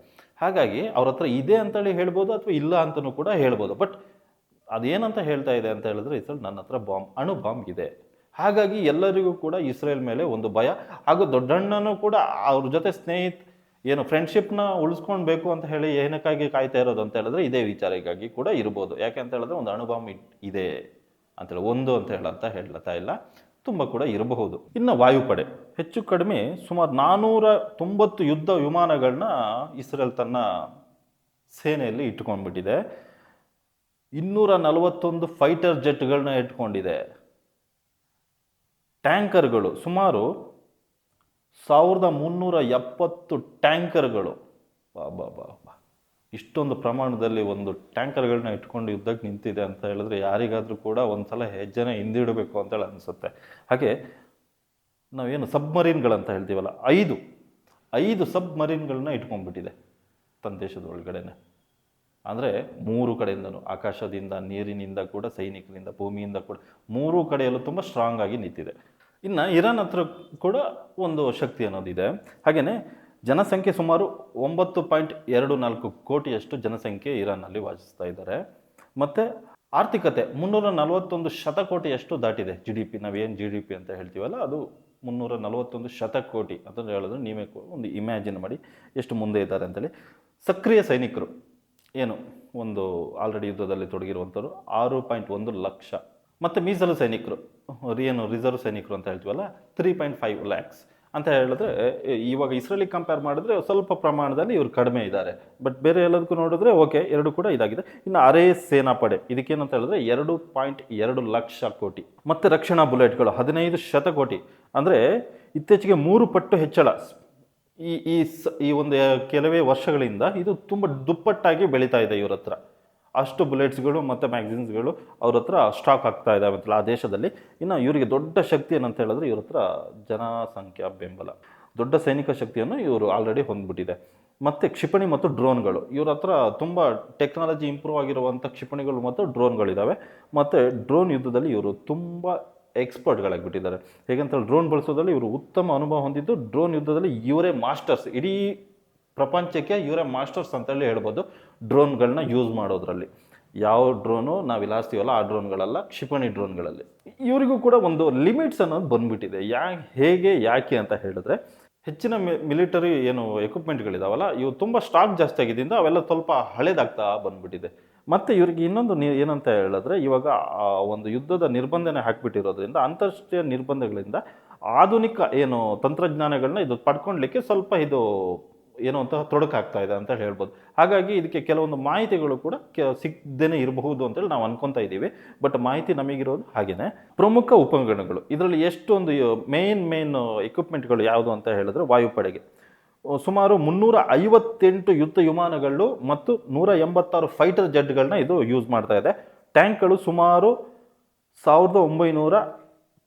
ಹಾಗಾಗಿ ಅವ್ರ ಹತ್ರ ಇದೆ ಅಂತೇಳಿ ಹೇಳ್ಬೋದು ಅಥವಾ ಇಲ್ಲ ಅಂತಲೂ ಕೂಡ ಹೇಳ್ಬೋದು. ಬಟ್ ಅದೇನಂತ ಹೇಳ್ತಾ ಇದೆ ಅಂತ ಹೇಳಿದ್ರೆ ಇಸ್ರೇಲ್ ನನ್ನ ಹತ್ರ ಬಾಂಬ್, ಅಣು ಬಾಂಬ್ ಇದೆ. ಹಾಗಾಗಿ ಎಲ್ಲರಿಗೂ ಕೂಡ ಇಸ್ರೇಲ್ ಮೇಲೆ ಒಂದು ಭಯ. ಹಾಗೂ ದೊಡ್ಡಣ್ಣನೂ ಕೂಡ ಅವ್ರ ಜೊತೆ ಸ್ನೇಹಿತ, ಏನು ಫ್ರೆಂಡ್ಶಿಪ್ನ ಉಳಿಸ್ಕೊಳ್ಬೇಕು ಅಂತ ಹೇಳಿ ಏನಕ್ಕಾಗಿ ಕಾಯ್ತಾ ಇರೋದು ಅಂತ ಹೇಳಿದ್ರೆ ಇದೇ ವಿಚಾರಕ್ಕಾಗಿ ಕೂಡ ಇರ್ಬೋದು. ಯಾಕೆ ಅಂತ ಹೇಳಿದ್ರೆ ಒಂದು ಅಣು ಬಾಂಬ್ ಇಟ್- ಇದೆ ಅಂತೇಳಿ, ಒಂದು ಅಂತ ಹೇಳಂತ ಹೇಳ್ತಾ ಇಲ್ಲ. ತುಂಬ ಕೂಡ ಇರಬಹುದು. ಇನ್ನು ವಾಯುಪಡೆ. ಹೆಚ್ಚು ಕಡಿಮೆ ಸುಮಾರು ನಾನ್ನೂರ ತೊಂಬತ್ತು ಯುದ್ಧ ವಿಮಾನಗಳನ್ನ ಇಸ್ರೇಲ್ ತನ್ನ ಸೇನೆಯಲ್ಲಿ ಇಟ್ಕೊಂಡ್ಬಿಟ್ಟಿದೆ ಇನ್ನೂರ ನಲವತ್ತೊಂದು ಫೈಟರ್ ಜೆಟ್ಗಳನ್ನ ಇಟ್ಕೊಂಡಿದೆ. ಟ್ಯಾಂಕರ್ಗಳು ಸುಮಾರು ಸಾವಿರದ ಮುನ್ನೂರ ಎಪ್ಪತ್ತು ಟ್ಯಾಂಕರ್ಗಳು. ಬಾ ಬಾ ಬಾ ಬಾ ಇಷ್ಟೊಂದು ಪ್ರಮಾಣದಲ್ಲಿ ಒಂದು ಟ್ಯಾಂಕರ್ಗಳನ್ನ ಇಟ್ಕೊಂಡು ಯುದ್ಧಕ್ಕೆ ನಿಂತಿದೆ ಅಂತ ಹೇಳಿದ್ರೆ ಯಾರಿಗಾದರೂ ಕೂಡ ಒಂದು ಸಲ ಹೆಜ್ಜೆನ ಹಿಂದಿಡಬೇಕು ಅಂತೇಳಿ ಅನಿಸುತ್ತೆ. ಹಾಗೆ ನಾವೇನು ಸಬ್ಮರೀನ್ಗಳಂತ ಹೇಳ್ತೀವಲ್ಲ, ಐದು ಐದು ಸಬ್ಮರೀನ್ಗಳನ್ನ ಇಟ್ಕೊಂಡ್ಬಿಟ್ಟಿದೆ ತನ್ನ ದೇಶದ ಒಳಗಡೆನೆ. ಅಂದರೆ ಮೂರು ಕಡೆಯಿಂದನು ಆಕಾಶದಿಂದ, ನೀರಿನಿಂದ ಕೂಡ, ಸೈನಿಕರಿಂದ, ಭೂಮಿಯಿಂದ ಕೂಡ ಮೂರು ಕಡೆಯಲ್ಲೂ ತುಂಬ ಸ್ಟ್ರಾಂಗ್ ಆಗಿ ನಿಂತಿದೆ. ಇನ್ನು ಇರಾನ್ ಹತ್ರ ಕೂಡ ಒಂದು ಶಕ್ತಿ ಅನ್ನೋದಿದೆ. ಹಾಗೆಯೇ ಜನಸಂಖ್ಯೆ ಸುಮಾರು ಒಂಬತ್ತು ಪಾಯಿಂಟ್ ಎರಡು ನಾಲ್ಕು ಕೋಟಿಯಷ್ಟು ಜನಸಂಖ್ಯೆ ಇರಾನ್ನಲ್ಲಿ ವಾಸಿಸ್ತಾ ಇದ್ದಾರೆ. ಮತ್ತು ಆರ್ಥಿಕತೆ ಮುನ್ನೂರ ನಲವತ್ತೊಂದು ಶತಕೋಟಿಯಷ್ಟು ದಾಟಿದೆ. ಜಿ ಡಿ ಪಿ ನಾವೇನು ಜಿ ಡಿ ಪಿ ಅಂತ ಹೇಳ್ತೀವಲ್ಲ, ಅದು ಮುನ್ನೂರ ನಲವತ್ತೊಂದು ಶತಕೋಟಿ ಅಂತ ಹೇಳಿದ್ರೆ ನೀವೇ ಒಂದು ಇಮ್ಯಾಜಿನ್ ಮಾಡಿ ಎಷ್ಟು ಮುಂದೆ ಇದ್ದಾರೆ ಅಂತೇಳಿ. ಸಕ್ರಿಯ ಸೈನಿಕರು ಏನು? ಒಂದು ಆಲ್ರೆಡಿ ಯುದ್ಧದಲ್ಲಿ ತೊಡಗಿರುವಂಥವ್ರು ಆರು ಪಾಯಿಂಟ್ ಒಂದು ಲಕ್ಷ. ಮತ್ತು ಮೀಸಲು ಸೈನಿಕರು, ಏನು ರಿಸರ್ವ್ ಸೈನಿಕರು ಅಂತ ಹೇಳ್ತೀವಲ್ಲ ತ್ರೀ ಪಾಯಿಂಟ್ ಫೈವ್ ಲ್ಯಾಕ್ಸ್ ಅಂತ ಹೇಳಿದ್ರೆ ಇವಾಗ ಇಸ್ರೇಲಿ ಕಂಪೇರ್ ಮಾಡಿದ್ರೆ ಸ್ವಲ್ಪ ಪ್ರಮಾಣದಲ್ಲಿ ಇವರು ಕಡಿಮೆ ಇದ್ದಾರೆ. ಬಟ್ ಬೇರೆ ಎಲ್ಲದಕ್ಕೂ ನೋಡಿದ್ರೆ ಓಕೆ ಎರಡು ಕೂಡ ಇದಾಗಿದೆ. ಇನ್ನು ಅರೆ ಸೇನಾಪಡೆ, ಇದಕ್ಕೇನಂತ ಹೇಳಿದ್ರೆ ಎರಡು ಪಾಯಿಂಟ್ ಎರಡು ಲಕ್ಷ ಕೋಟಿ. ಮತ್ತು ರಕ್ಷಣಾ ಬುಲೆಟ್ಗಳು, ಹದಿನೈದು ಶತಕೋಟಿ. ಅಂದರೆ ಇತ್ತೀಚೆಗೆ ಮೂರು ಪಟ್ಟು ಹೆಚ್ಚಳ. ಈ ಈ ಈ ಒಂದು ಕೆಲವೇ ವರ್ಷಗಳಿಂದ ಇದು ತುಂಬ ದುಪ್ಪಟ್ಟಾಗಿ ಬೆಳೀತಾ ಇದೆ ಇವರ ಹತ್ರ. ಅಷ್ಟು ಬುಲೆಟ್ಸ್ಗಳು ಮತ್ತು ಮ್ಯಾಗ್ಝಿನ್ಸ್ಗಳು ಅವ್ರ ಹತ್ರ ಸ್ಟಾಕ್ ಆಗ್ತಾ ಇದ್ದಾವೆ ಅಂತಲ್ಲ ಆ ದೇಶದಲ್ಲಿ. ಇನ್ನು ಇವರಿಗೆ ದೊಡ್ಡ ಶಕ್ತಿ ಏನಂತ ಹೇಳಿದ್ರೆ ಇವ್ರ ಹತ್ರ ಜನಸಂಖ್ಯಾ ಬೆಂಬಲ. ದೊಡ್ಡ ಸೈನಿಕ ಶಕ್ತಿಯನ್ನು ಇವರು ಆಲ್ರೆಡಿ ಹೊಂದ್ಬಿಟ್ಟಿದೆ. ಮತ್ತು ಕ್ಷಿಪಣಿ ಮತ್ತು ಡ್ರೋನ್ಗಳು. ಇವ್ರ ಹತ್ರ ತುಂಬ ಟೆಕ್ನಾಲಜಿ ಇಂಪ್ರೂವ್ ಆಗಿರುವಂಥ ಕ್ಷಿಪಣಿಗಳು ಮತ್ತು ಡ್ರೋನ್ಗಳಿದ್ದಾವೆ ಮತ್ತು ಡ್ರೋನ್ ಯುದ್ಧದಲ್ಲಿ ಇವರು ತುಂಬ ಎಕ್ಸ್ಪರ್ಟ್ಗಳಾಗಿಬಿಟ್ಟಿದ್ದಾರೆ ಹೇಗಂತ ಡ್ರೋನ್ ಬಳಸೋದ್ರಲ್ಲಿ ಇವರು ಉತ್ತಮ ಅನುಭವ ಹೊಂದಿದ್ದು ಡ್ರೋನ್ ಯುದ್ಧದಲ್ಲಿ ಇವರೇ ಮಾಸ್ಟರ್ಸ್ ಇಡೀ ಪ್ರಪಂಚಕ್ಕೆ ಇವರೇ ಮಾಸ್ಟರ್ಸ್ ಅಂತೇಳಿ ಹೇಳ್ಬೋದು. ಡ್ರೋನ್ಗಳನ್ನ ಯೂಸ್ ಮಾಡೋದ್ರಲ್ಲಿ. ಯಾವ ಡ್ರೋನು ನಾವು ಇಲಾಸ್ತೀವಲ್ಲ, ಆ ಡ್ರೋನ್ಗಳಲ್ಲ ಕ್ಷಿಪಣಿ ಡ್ರೋನ್ಗಳಲ್ಲಿ. ಇವರಿಗೂ ಕೂಡ ಒಂದು ಲಿಮಿಟ್ಸ್ ಅನ್ನೋದು ಬಂದ್ಬಿಟ್ಟಿದೆ. ಯಾ, ಹೇಗೆ, ಯಾಕೆ ಅಂತ ಹೇಳಿದ್ರೆ, ಹೆಚ್ಚಿನ ಮಿಲಿಟರಿ ಏನು ಎಕ್ವಿಪ್ಮೆಂಟ್ಗಳಿದಾವಲ್ಲ, ಇವು ತುಂಬ ಸ್ಟಾಕ್ ಜಾಸ್ತಿ ಆಗಿದ್ದರಿಂದ ಅವೆಲ್ಲ ಸ್ವಲ್ಪ ಹಳೇದಾಗ್ತಾ ಬಂದ್ಬಿಟ್ಟಿದೆ. ಮತ್ತು ಇವರಿಗೆ ಇನ್ನೊಂದು ನೀ, ಏನಂತ ಹೇಳಿದ್ರೆ, ಇವಾಗ ಒಂದು ಯುದ್ಧದ ನಿರ್ಬಂಧನೆ ಹಾಕಿಬಿಟ್ಟಿರೋದ್ರಿಂದ ಅಂತಾರಾಷ್ಟ್ರೀಯ ನಿರ್ಬಂಧಗಳಿಂದ ಆಧುನಿಕ ಏನು ತಂತ್ರಜ್ಞಾನಗಳನ್ನ ಇದು ಪಡ್ಕೊಳ್ಲಿಕ್ಕೆ ಸ್ವಲ್ಪ ಇದು ಏನು ಅಂತ ತೊಡಕಾಗ್ತಾ ಇದೆ ಅಂತ ಹೇಳ್ಬೋದು. ಹಾಗಾಗಿ ಇದಕ್ಕೆ ಕೆಲವೊಂದು ಮಾಹಿತಿಗಳು ಕೂಡ ಕೆ ಇರಬಹುದು ಅಂತೇಳಿ ನಾವು ಅನ್ಕೊತಾ ಇದ್ದೀವಿ. ಬಟ್ ಮಾಹಿತಿ ನಮಗಿರೋದು ಹಾಗೇನೆ. ಪ್ರಮುಖ ಉಪಕರಣಗಳು. ಇದರಲ್ಲಿ ಎಷ್ಟೊಂದು ಮೇನ್ ಮೇನ್ ಎಕ್ವಿಪ್ಮೆಂಟ್ಗಳು ಯಾವುದು ಅಂತ ಹೇಳಿದ್ರೆ ವಾಯುಪಡೆಗೆ. ಸುಮಾರು ಮುನ್ನೂರ ಐವತ್ತೆಂಟು ಯುದ್ಧ ವಿಮಾನಗಳು ಮತ್ತು ನೂರ ಎಂಬತ್ತಾರು ಫೈಟರ್ ಜೆಟ್ಗಳನ್ನ ಇದು ಯೂಸ್ ಮಾಡ್ತಾ ಇದೆ. ಟ್ಯಾಂಕ್ಗಳು ಸುಮಾರು ಸಾವಿರದ ಒಂಬೈನೂರ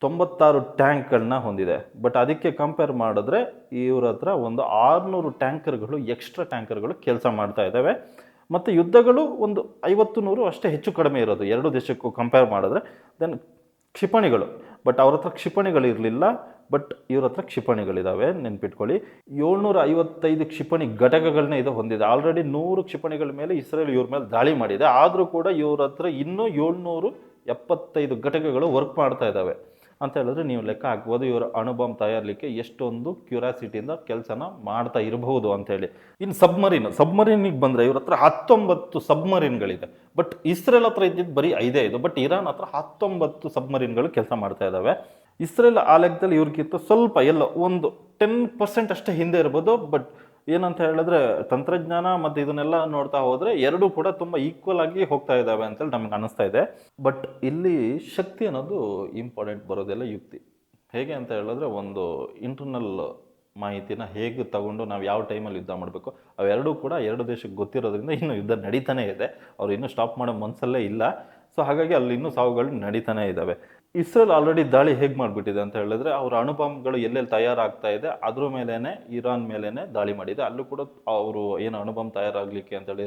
ತೊಂಬತ್ತಾರು ಟ್ಯಾಂಕ್ಗಳನ್ನ ಹೊಂದಿದೆ. ಬಟ್ ಅದಕ್ಕೆ ಕಂಪೇರ್ ಮಾಡಿದ್ರೆ ಇವ್ರ ಹತ್ರ ಒಂದು ಆರುನೂರು ಟ್ಯಾಂಕರ್ಗಳು, ಎಕ್ಸ್ಟ್ರಾ ಟ್ಯಾಂಕರ್ಗಳು ಕೆಲಸ ಮಾಡ್ತಾ ಇದ್ದಾವೆ. ಮತ್ತು ಯುದ್ಧಗಳು ಒಂದು ಐವತ್ತು ನೂರು ಅಷ್ಟೇ ಹೆಚ್ಚು ಕಡಿಮೆ ಇರೋದು. ಎರಡು ದೇಶಕ್ಕೂ ಕಂಪೇರ್ ಮಾಡಿದ್ರೆ. ದೆನ್ ಕ್ಷಿಪಣಿಗಳು. ಬಟ್ ಅವ್ರ ಹತ್ರ ಕ್ಷಿಪಣಿಗಳು ಇರಲಿಲ್ಲ. ಬಟ್ ಇವ್ರ ಹತ್ರ ಕ್ಷಿಪಣಿಗಳಿದ್ದಾವೆ ನೆನ್ಪಿಟ್ಕೊಳ್ಳಿ. ಏಳ್ನೂರ ಐವತ್ತೈದು ಕ್ಷಿಪಣಿ ಘಟಕಗಳನ್ನೇ ಇದು ಹೊಂದಿದೆ. ಆಲ್ರೆಡಿ ನೂರು ಕ್ಷಿಪಣಿಗಳ ಮೇಲೆ ಇಸ್ರೇಲ್ ಇವ್ರ ಮೇಲೆ ದಾಳಿ ಮಾಡಿದೆ. ಆದರೂ ಕೂಡ ಇವ್ರ ಹತ್ರ ಇನ್ನೂ ಏಳ್ನೂರು ಎಪ್ಪತ್ತೈದು ಘಟಕಗಳು ವರ್ಕ್ ಮಾಡ್ತಾ ಇದ್ದಾವೆ. ಅಂತ ಹೇಳಿದ್ರೆ ನೀವು ಲೆಕ್ಕ ಹಾಕ್ಬೋದು. ಇವರ ಅಣುಬಾಂಬ್ ತಯಾರಲಿಕ್ಕೆ ಎಷ್ಟೊಂದು ಕ್ಯೂರಾಸಿಟಿಯಿಂದ ಕೆಲಸನ ಮಾಡ್ತಾ ಇರಬಹುದು ಅಂತೇಳಿ ಇನ್ನು ಸಬ್ಮರೀನ್, ಸಬ್ಮರೀನಿಗೆ ಬಂದರೆ ಇವ್ರ ಹತ್ರ ಹತ್ತೊಂಬತ್ತು ಸಬ್ಮರೀನ್ಗಳಿದೆ. ಬಟ್ ಇಸ್ರೇಲ್ ಹತ್ರ ಇದ್ದಿದ್ದು ಬರೀ ಐದೇ ಇದು. ಬಟ್ ಇರಾನ್ ಹತ್ರ ಹತ್ತೊಂಬತ್ತು ಸಬ್ಮರೀನ್ಗಳು ಕೆಲಸ ಮಾಡ್ತಾ ಇದ್ದಾವೆ ಇಸ್ರೇಲ್ ಆ ಲೆಕ್ಕದಲ್ಲಿ ಇವ್ರಿಗಿಂತ ಸ್ವಲ್ಪ ಎಲ್ಲೋ ಒಂದು ಟೆನ್ ಪರ್ಸೆಂಟ್ ಅಷ್ಟೇ ಹಿಂದೆ ಇರ್ಬೋದು. ಬಟ್ ಏನಂತ ಹೇಳಿದ್ರೆ ತಂತ್ರಜ್ಞಾನ ಮತ್ತು ಇದನ್ನೆಲ್ಲ ನೋಡ್ತಾ ಹೋದರೆ ಎರಡೂ ಕೂಡ ತುಂಬ ಈಕ್ವಲ್ ಆಗಿ ಹೋಗ್ತಾ ಇದ್ದಾವೆ ಅಂತೇಳಿ ನಮ್ಗೆ ಅನಿಸ್ತಾ ಇದೆ. ಬಟ್ ಇಲ್ಲಿ ಶಕ್ತಿ ಅನ್ನೋದು ಇಂಪಾರ್ಟೆಂಟ್ ಬರೋದೆಲ್ಲ ಯುಕ್ತಿ. ಹೇಗೆ ಅಂತ ಹೇಳಿದ್ರೆ ಒಂದು ಇಂಟರ್ನಲ್ ಮಾಹಿತಿನ ಹೇಗೆ ತಗೊಂಡು ನಾವು ಯಾವ ಟೈಮಲ್ಲಿ ಯುದ್ಧ ಮಾಡಬೇಕು, ಅವೆರಡೂ ಕೂಡ ಎರಡು ದೇಶಕ್ಕೆ ಗೊತ್ತಿರೋದ್ರಿಂದ ಇನ್ನು ಯುದ್ಧ ನಡೀತಾನೆ ಇದೆ. ಅವ್ರು ಇನ್ನೂ ಸ್ಟಾಪ್ ಮಾಡೋ ಮನಸ್ಸಲ್ಲೇ ಇಲ್ಲ. ಸೊ ಹಾಗಾಗಿ ಅಲ್ಲಿ ಇನ್ನೂ ಸಾವುಗಳು ನಡೀತಾನೆ ಇದ್ದಾವೆ ಇಸ್ರೇಲ್ ಆಲ್ರೆಡಿ ದಾಳಿ ಹೇಗೆ ಮಾಡಿಬಿಟ್ಟಿದೆ ಅಂತ ಹೇಳಿದ್ರೆ ಅವ್ರ ಅಣುಬಾಂಬ್ಗಳು ಎಲ್ಲೆಲ್ಲಿ ತಯಾರಾಗ್ತಾ ಇದೆ, ಅದ್ರ ಮೇಲೇ ಇರಾನ್ ಮೇಲೇ ದಾಳಿ ಮಾಡಿದೆ. ಅಲ್ಲೂ ಕೂಡ ಅವರು ಏನು ಅಣುಬಾಂಬ್ ತಯಾರಾಗಲಿಕ್ಕೆ ಅಂತೇಳಿ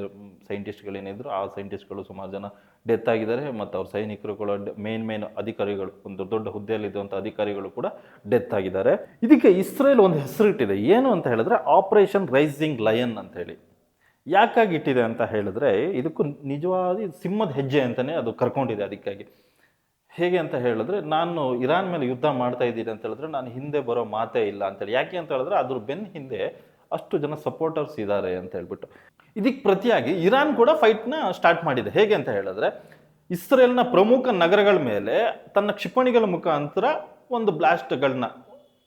ಸೈಂಟಿಸ್ಟ್ಗಳೇನಿದ್ರು ಆ ಸೈಂಟಿಸ್ಟ್ಗಳು ಸುಮಾರು ಜನ ಡೆತ್ ಆಗಿದ್ದಾರೆ ಮತ್ತು ಅವ್ರ ಸೈನಿಕರು ಕೂಡ ಮೇನ್ ಮೇನ್ ಅಧಿಕಾರಿಗಳು, ಒಂದು ದೊಡ್ಡ ಹುದ್ದೆಯಲ್ಲಿದ್ದಂಥ ಅಧಿಕಾರಿಗಳು ಕೂಡ ಡೆತ್ ಆಗಿದ್ದಾರೆ. ಇದಕ್ಕೆ ಇಸ್ರೇಲ್ ಒಂದು ಹೆಸರಿಟ್ಟಿದೆ. ಏನು ಅಂತ ಹೇಳಿದ್ರೆ ಆಪರೇಷನ್ ರೈಸಿಂಗ್ ಲಯನ್ ಅಂತ ಹೇಳಿ. ಯಾಕಾಗಿ ಇಟ್ಟಿದೆ ಅಂತ ಹೇಳಿದ್ರೆ, ಇದಕ್ಕೂ ನಿಜವಾದ ಸಿಂಹದ ಹೆಜ್ಜೆ ಅಂತಲೇ ಅದು ಕರ್ಕೊಂಡಿದೆ ಅದಕ್ಕಾಗಿ. ಹೇಗೆ ಅಂತ ಹೇಳಿದ್ರೆ, ನಾನು ಇರಾನ್ ಮೇಲೆ ಯುದ್ಧ ಮಾಡ್ತಾ ಇದ್ದೀನಿ ಅಂತ ಹೇಳಿದ್ರೆ, ನಾನು ಹಿಂದೆ ಬರೋ ಮಾತೇ ಇಲ್ಲ ಅಂತೇಳಿ ಯಾಕೆ ಅಂತ ಹೇಳಿದ್ರೆ, ಅದ್ರ ಬೆನ್ ಹಿಂದೆ ಅಷ್ಟು ಜನ ಸಪೋರ್ಟರ್ಸ್ ಇದ್ದಾರೆ ಅಂತ ಹೇಳ್ಬಿಟ್ಟು. ಇದಕ್ಕೆ ಪ್ರತಿಯಾಗಿ ಇರಾನ್ ಕೂಡ ಫೈಟ್ನ ಸ್ಟಾರ್ಟ್ ಮಾಡಿದೆ. ಹೇಗೆ ಅಂತ ಹೇಳಿದ್ರೆ, ಇಸ್ರೇಲ್ನ ಪ್ರಮುಖ ನಗರಗಳ ಮೇಲೆ ತನ್ನ ಕ್ಷಿಪಣಿಗಳ ಮುಖಾಂತರ ಒಂದು ಬ್ಲಾಸ್ಟ್ಗಳನ್ನ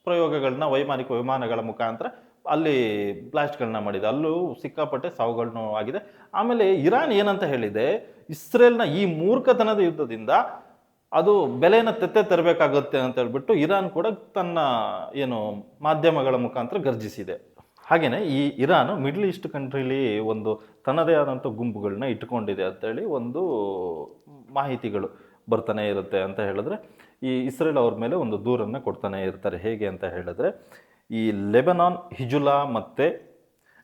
ಪ್ರಯೋಗಗಳನ್ನ ವೈಮಾನಿಕ ವಿಮಾನಗಳ ಮುಖಾಂತರ ಅಲ್ಲಿ ಬ್ಲಾಸ್ಟ್ಗಳನ್ನ ಮಾಡಿದೆ. ಅಲ್ಲೂ ಸಿಕ್ಕಾಪಟ್ಟೆ ಸಾವುಗಳನ್ನು ಆಗಿದೆ. ಆಮೇಲೆ ಇರಾನ್ ಏನಂತ ಹೇಳಿದೆ, ಇಸ್ರೇಲ್ನ ಈ ಮೂರ್ಖತನದ ಯುದ್ಧದಿಂದ ಅದು ಬೆಲೆನ ತೆತ್ತೆ ತರಬೇಕಾಗುತ್ತೆ ಅಂತ ಹೇಳ್ಬಿಟ್ಟು ಇರಾನ್ ಕೂಡ ತನ್ನ, ಏನು, ಮಾಧ್ಯಮಗಳ ಮುಖಾಂತರ ಗರ್ಜಿಸಿದೆ ಹಾಗೆಯೇ ಈ ಇರಾನ್ ಮಿಡ್ಲ್ ಈಸ್ಟ್ ಕಂಟ್ರಿಲಿ ಒಂದು ತನ್ನದೇ ಆದಂಥ ಗುಂಪುಗಳನ್ನ ಇಟ್ಕೊಂಡಿದೆ ಅಂತೇಳಿ ಒಂದು ಮಾಹಿತಿಗಳು ಬರ್ತಾನೆ ಇರುತ್ತೆ ಅಂತ ಹೇಳಿದ್ರೆ, ಈ ಇಸ್ರೇಲ್ ಅವ್ರ ಮೇಲೆ ಒಂದು ದೂರನ್ನು ಕೊಡ್ತಾನೆ ಇರ್ತಾರೆ. ಹೇಗೆ ಅಂತ ಹೇಳಿದ್ರೆ, ಈ ಲೆಬನಾನ್, ಹಿಜುಲಾ ಮತ್ತು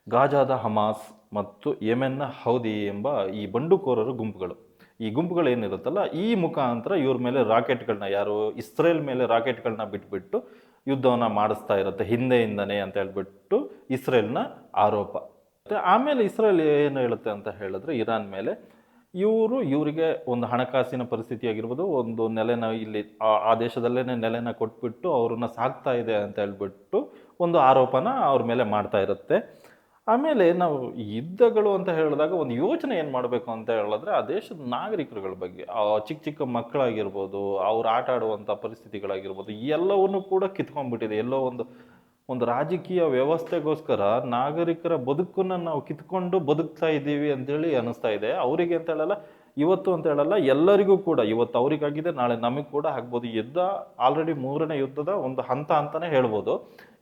ಗಾಜಾದ ಹಮಾಸ್ ಮತ್ತು ಯೆಮೆನ್ನ ಹೌದಿ ಎಂಬ ಈ ಬಂಡುಕೋರರ ಗುಂಪುಗಳು. ಈ ಗುಂಪುಗಳು ಏನಿರುತ್ತಲ್ಲ, ಈ ಮುಖಾಂತರ ಇವ್ರ ಮೇಲೆ ರಾಕೆಟ್ಗಳನ್ನ, ಯಾರು ಇಸ್ರೇಲ್ ಮೇಲೆ ರಾಕೆಟ್ಗಳನ್ನ ಬಿಟ್ಬಿಟ್ಟು ಯುದ್ಧವನ್ನು ಮಾಡಿಸ್ತಾ ಇರುತ್ತೆ, ಹಿಂದೆಯಿಂದನೇ ಅಂತ ಹೇಳ್ಬಿಟ್ಟು ಇಸ್ರೇಲ್ನ ಆರೋಪ. ಆಮೇಲೆ ಇಸ್ರೇಲ್ ಏನು ಹೇಳುತ್ತೆ ಅಂತ ಹೇಳಿದ್ರೆ, ಇರಾನ್ ಮೇಲೆ ಇವರು ಇವರಿಗೆ ಒಂದು ಹಣಕಾಸಿನ ಪರಿಸ್ಥಿತಿ ಆಗಿರ್ಬೋದು ಒಂದು ನೆಲೆನ ಇಲ್ಲಿ ಆ- ಆ ದೇಶದಲ್ಲೇ ನೆಲೆನ ಕೊಟ್ಬಿಟ್ಟು ಅವ್ರನ್ನ ಸಾಕ್ತಾ ಇದೆ ಅಂತ ಹೇಳ್ಬಿಟ್ಟು ಒಂದು ಆರೋಪನ ಅವ್ರ ಮೇಲೆ ಮಾಡ್ತಾ ಇರುತ್ತೆ. ಆಮೇಲೆ ನಾವು ಯುದ್ಧಗಳು ಅಂತ ಹೇಳಿದಾಗ ಒಂದು ಯೋಚನೆ ಏನು ಮಾಡಬೇಕು ಅಂತ ಹೇಳಿದ್ರೆ ಆ ದೇಶದ ನಾಗರಿಕರುಗಳ ಬಗ್ಗೆ ಚಿಕ್ಕ ಚಿಕ್ಕ ಮಕ್ಕಳಾಗಿರ್ಬೋದು, ಅವ್ರು ಆಟ ಆಡುವಂಥ ಪರಿಸ್ಥಿತಿಗಳಾಗಿರ್ಬೋದು, ಎಲ್ಲವನ್ನು ಕೂಡ ಕಿತ್ಕೊಂಡ್ಬಿಟ್ಟಿದೆ. ಎಲ್ಲೋ ಒಂದು ಒಂದು ರಾಜಕೀಯ ವ್ಯವಸ್ಥೆಗೋಸ್ಕರ ನಾಗರಿಕರ ಬದುಕನ್ನು ನಾವು ಕಿತ್ಕೊಂಡು ಬದುಕ್ತಾ ಇದ್ದೀವಿ ಅಂತೇಳಿ ಅನಿಸ್ತಾ ಇದೆ. ಅವರಿಗೆ ಅಂತ ಹೇಳಲ್ಲ ಇವತ್ತು ಅಂತ ಹೇಳಲ್ಲ, ಎಲ್ಲರಿಗೂ ಕೂಡ, ಇವತ್ತು ಅವರಿಗಾಗಿದೆ, ನಾಳೆ ನಮಗೆ ಕೂಡ ಆಗ್ಬೋದು. ಯುದ್ಧ ಆಲ್ರೆಡಿ ಮೂರನೇ ಯುದ್ಧದ ಒಂದು ಹಂತ ಅಂತಲೇ ಹೇಳ್ಬೋದು.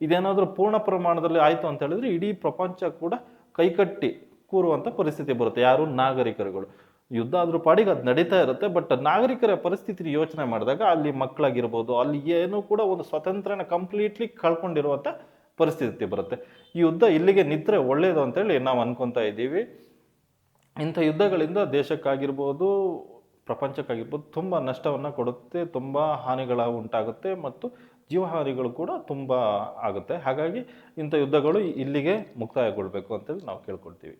ಇದೇನಾದರೂ ಪೂರ್ಣ ಪ್ರಮಾಣದಲ್ಲಿ ಆಯಿತು ಅಂತ ಹೇಳಿದ್ರೆ ಇಡೀ ಪ್ರಪಂಚ ಕೂಡ ಕೈಕಟ್ಟಿ ಕೂರುವಂಥ ಪರಿಸ್ಥಿತಿ ಬರುತ್ತೆ. ಯಾರು? ನಾಗರಿಕರುಗಳು. ಯುದ್ಧ ಆದರೂ ಪಾಡಿಗೆ ಅದು ನಡೀತಾ ಇರುತ್ತೆ ಬಟ್ ನಾಗರಿಕರ ಪರಿಸ್ಥಿತಿ ಯೋಚನೆ ಮಾಡಿದಾಗ ಅಲ್ಲಿ ಮಕ್ಕಳಾಗಿರ್ಬೋದು, ಅಲ್ಲಿ ಏನೂ ಕೂಡ ಒಂದು ಸ್ವತಂತ್ರನ ಕಂಪ್ಲೀಟ್ಲಿ ಕಳ್ಕೊಂಡಿರುವಂಥ ಪರಿಸ್ಥಿತಿ ಬರುತ್ತೆ. ಈ ಯುದ್ಧ ಇಲ್ಲಿಗೆ ನಿದ್ರೆ ಒಳ್ಳೆಯದು ಅಂತೇಳಿ ನಾವು ಅನ್ಕೊತಾ ಇದ್ದೀವಿ. ಇಂಥ ಯುದ್ಧಗಳಿಂದ ದೇಶಕ್ಕಾಗಿರ್ಬೋದು, ಪ್ರಪಂಚಕ್ಕಾಗಿರ್ಬೋದು ತುಂಬ ನಷ್ಟವನ್ನು ಕೊಡುತ್ತೆ, ತುಂಬ ಹಾನಿಗಳ ಉಂಟಾಗುತ್ತೆ ಮತ್ತು ಜೀವಹಾನಿಗಳು ಕೂಡ ತುಂಬ ಆಗುತ್ತೆ. ಹಾಗಾಗಿ ಇಂಥ ಯುದ್ಧಗಳು ಇಲ್ಲಿಗೆ ಮುಕ್ತಾಯಗೊಳ್ಬೇಕು ಅಂತೇಳಿ ನಾವು ಕೇಳ್ಕೊಳ್ತೀವಿ.